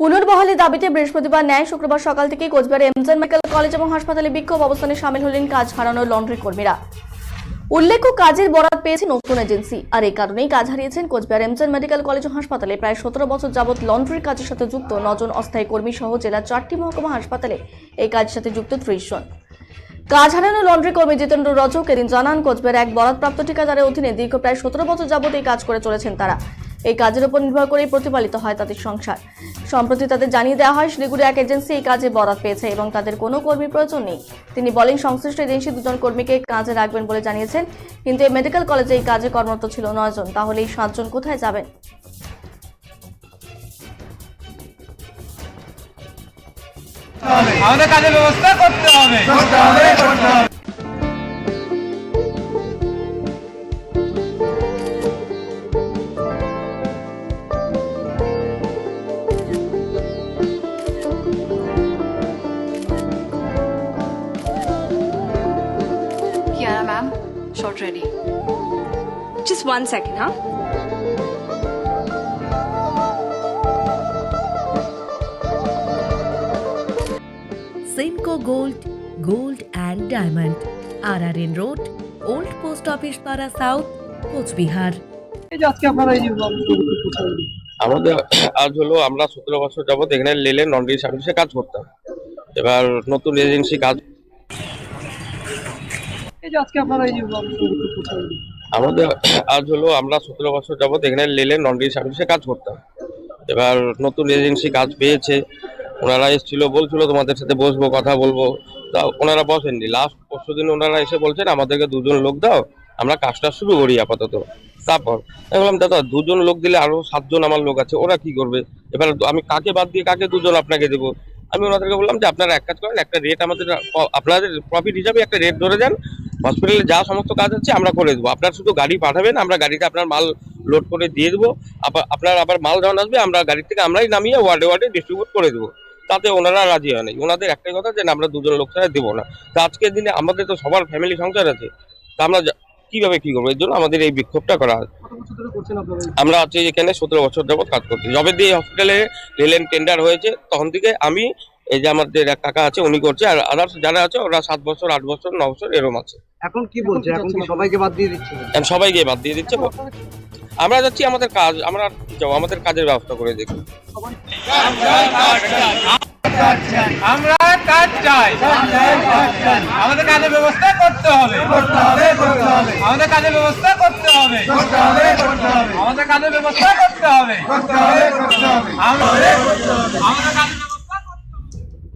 পুনর্বহালি দাবিতে বৃহস্পতিবার ন্যায় শুক্রবার সকাল থেকে কোচবিহার এমজেন মেডিকেল কলেজ এবং হাসপাতালে বিক্ষোভ অবস্থানে সামিল হলেন কাজ হারানো লন্ড্রি কর্মীরা। উল্লেখ্য, কাজের বরাদ পেয়েছে নতুন এজেন্সি। আর এই কারণেই কাজ হারিয়েছেন কোচবিহার এমজেন মেডিকেল কলেজ ও হাসপাতালে প্রায় সতেরো বছর যাবৎ লন্ড্রির কাজের সাথে যুক্ত নজন অস্থায়ী কর্মী সহ জেলার চারটি মহকুমা হাসপাতালে এই কাজের সাথে যুক্ত ত্রিশ জন। কাজ হারানো লন্ড্রি কর্মী জিতেন্দ্র রজক এদিন জানান, কোচবিহার এক বরাদপ্রাপ্ত ঠিকাদারের অধীনে দীর্ঘ প্রায় সতেরো বছর যাবত এই কাজ করে চলেছেন তারা। এই কাজের উপর নির্ভর করেই প্রতিপালিত হয় তাদের সংসার। সম্প্রতি তাদের জানিয়ে দেওয়া হয় শিলিগুড়ি এক এজেন্সি এই কাজে বরাদ পেয়েছে এবং তাদের কোনো কর্মী প্রয়োজন নেই। তিনি বলেন সংশ্লিষ্ট এজেন্সি দুজন কর্মীকে কাজে রাখবেন বলে জানিয়েছেন কিন্তু এই মেডিকেল কলেজে এই কাজে কর্মরত ছিল নয় জন। তাহলে এই সাতজন কোথায় যাবেন? আমাদের কাজের ব্যবস্থা করতে হবে। Short ready. Just one second, huh? Simco Gold, Gold and Diamond, RRN Road, Old Post Office Para South, Cooch Behar আমাদের আজ হলো আমরা সতেরো বছর যাবত এখানে লেলে লন্ড্রি সার্ভিসে কাজ করতাম এবার নতুন এজেন্সি কাজ আমাদের আজ হলো আমরা সতেরো বছর যাবত এখানে লেলে লন্ড্রি সার্ভিসে কাজ করতাম। এবার নতুন এজেন্সি কাজ পেয়েছে। ওনারা এসেছিল, বলছিল, তোমাদের সাথে বসবো, কথা বলব। তা ওনারা বসেননি। লাস্ট পরশু দিন ওনারা এসে বলছেন, আমাদেরকে দুজন লোক দাও, আমরা কাজটা শুরু করি আপাতত। তারপর বললাম, দাদা, দুজন লোক দিলে আরও সাতজন আমার লোক আছে, ওরা কি করবে? এবার আমি কাকে বাদ দিয়ে কাকে দুজন আপনাকে দেবো? আমি ওনাদেরকে বললাম যে, আপনারা এক কাজ করেন, একটা রেট আমাদের, আপনাদের প্রফিট হিসাবে একটা রেট ধরে দেন হসপিটালে যা সমস্ত কাজ আছে আমরা করে দেবো। আপনার শুধু গাড়ি পাঠাবেন আমরা গাড়িতে আপনার মাল লোড করে দিয়ে দেবো। আপনার আবার মাল যখন আসবে আমরা গাড়ি থেকে আমরাই নামিয়ে ওয়ার্ডে ওয়ার্ডে ডিস্ট্রিবিউট করে দেবো। তাতে ওনারা রাজি হয় নাই। ওনাদের একটাই কথা যে আমরা দুজন লোক ছাড়া দেবো না। তো আজকের দিনে আমাদের তো সবার ফ্যামিলি সংসার আছে। তা আমরা কীভাবে কি করব? এর জন্য আমাদের এই বিক্ষোভটা করা হয়। আমরা আছি এখানে সতেরো বছর যাবত কাজ করছি। যবে দিয়ে হসপিটালে রেলেন টেন্ডার হয়েছে তখন থেকে আমি এই যে আমাদের এক কাকা আছে উনি করছে। আর আদার্স যারা আছে ওরা সাত বছর আট বছর ন বছর এরম আছে। এখন কি বলছে? এখন কি সবাইকে বাদ দিয়ে দিচ্ছে? এখন সবাইকে বাদ দিয়ে দিচ্ছে। আমরা যাচ্ছি আমাদের কাজ আমরা যাব আমাদের কাজের ব্যবস্থা করে দেখি। আমরা কাজ চাই আমাদের কাজের ব্যবস্থা করতে হবে। আমাদের কাজের ব্যবস্থা করতে হবে। আমাদের কাজের ব্যবস্থা করতে হবে। আমরা